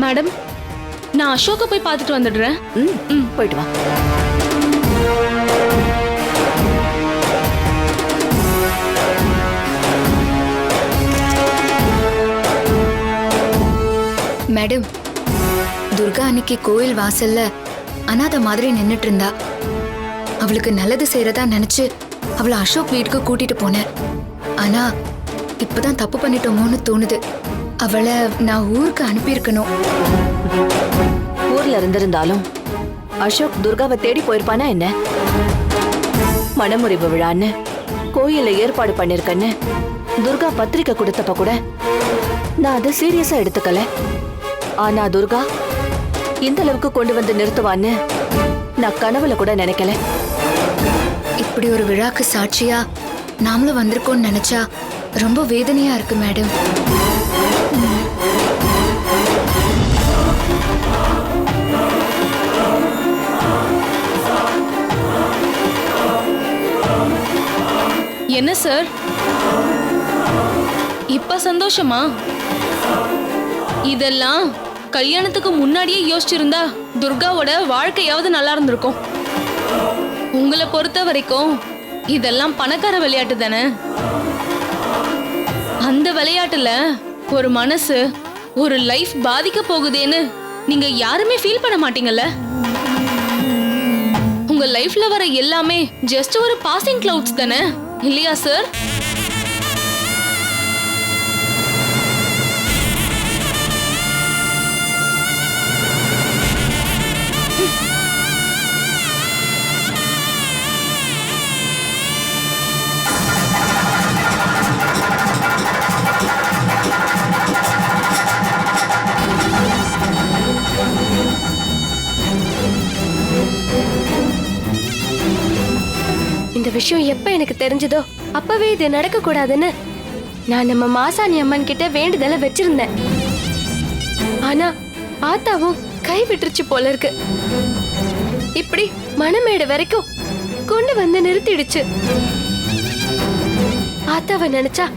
Madam நான் அசோக்கை போய் பார்த்துட்டு வந்துடுறேன். ம் ம். போயிட்டு வா. மேடம் துர்கா அன்னைக்கு கோயில் வாசல்ல அனாதை மாதிரி நின்னுட்டு இருந்தா. அவளுக்கு நல்லது செய்யறதா நினைச்சு அவளை அசோக் வீட்டுக்கு கூட்டிட்டு போனேன். ஆனா இப்பதான் தப்பு பண்ணிட்டோமோன்னு தோணுது. அவளை நான் ஊருக்கு அனுப்பியிருக்கணும். ஊர்ல இருந்திருந்தாலும் அசோக் துர்காவை தேடி போயிருப்பானா என்ன? மணமுறிவு விழான்னு கோயில்ல ஏற்பாடு பண்ணிருக்கேன்னு துர்கா பத்திரிக்கை கொடுத்தப்ப கூட நான் அதை சீரியஸா எடுத்துக்கல. ஆனா துர்கா இந்த அளவுக்கு கொண்டு வந்து நிறுத்துவான்னு நான் கனவுல கூட நினைக்கல. இப்படி ஒரு விழாக்கு சாட்சியா நாமளும் வந்திருக்கோம்னு நினைச்சா ரொம்ப வேதனையா இருக்கு மேடம். என்ன சார்? இப்ப சந்தோஷமா? இதெல்லாம் கல்யாணத்துக்கு முன்னாடியே யோசிச்சிருந்தா துர்காவோட வாழ்க்கையாவது நல்லா இருந்திருக்கும். உங்களை பொறுத்த வரைக்கும் இதெல்லாம் பணக்கார விளையாட்டு தானே? அந்த விளையாட்டுல ஒரு மனசு ஒரு லைஃப் பாதிக்க போகுதேன்னு நீங்க யாருமே ஃபீல் பண்ண மாட்டீங்கல்ல? உங்க லைஃப்ல வர எல்லாமே ஜஸ்ட் ஒரு பாசிங் கிளவுட்ஸ் தானே? இல்லையா சார் இந்த விஷயம் எப்ப எனக்கு தெரிஞ்சதோ அப்பவே இது நடக்க கூடாதுன்னு நான் நம்ம மாசாணி அம்மன் கிட்ட வேண்டுதலை வச்சிருந்தேன். ஆனா ஆத்தாவும் கை விட்டுருச்சு போல இருக்கு. இப்படி மணமேடு வரைக்கும் கொண்டு வந்து நிறுத்திடுச்சு. ஆத்தாவை நினைச்சா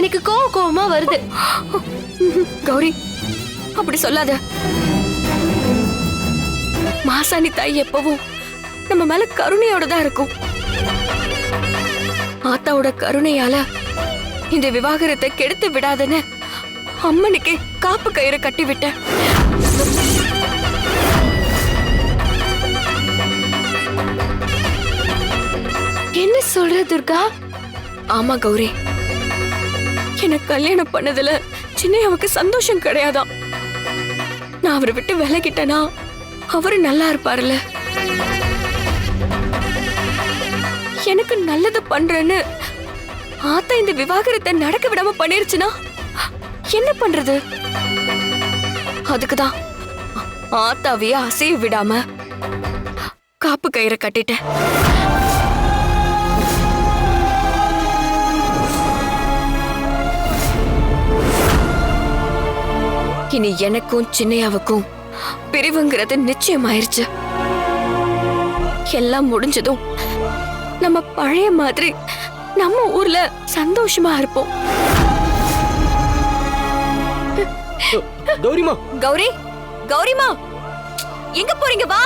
எனக்கு கோவ கோவமா வருது. கௌரி அப்படி சொல்லாத. மாசாணி தாய் எப்பவும் நம்ம மேல கருணையோட தான் இருக்கும். ஆத்தாவோட கருணையால இந்த விவாகரத்தை கெடுத்து விடாதன்னு அம்மனுக்கு காப்பு கயிறு கட்டி விட்டேன். என்ன சொல்ற துர்கா? ஆமா கௌரி. என்ன கல்யாணம் பண்ணதுல சின்னையாவுக்கு சந்தோஷம் கிடையாதாம். நான் அவரை விட்டு விலகிட்டேனா? அவரு நல்லா இருப்பாருல்ல. எனக்கு நல்லது பண்றேன்னு. ஆத்தா இந்த விவாகரத்தை நடக்க விடாம பண்ணிருச்சுன்னா என்ன பண்றது? அதுக்குதான் ஆத்தாவையே அசைய விடாம காப்பு கயிறை கட்டிட்டேன். இனி எனக்கும் சின்னையாவுக்கும் பிரிவுங்கிறது நிச்சயமாயிருச்சு. எல்லாம் முடிஞ்சதும் நம்ம பழைய மாதிரி நம்ம ஊர்ல சந்தோஷமா இருப்போம். கௌரிமா. கௌரி கௌரிமா. எங்க போறீங்க? வா.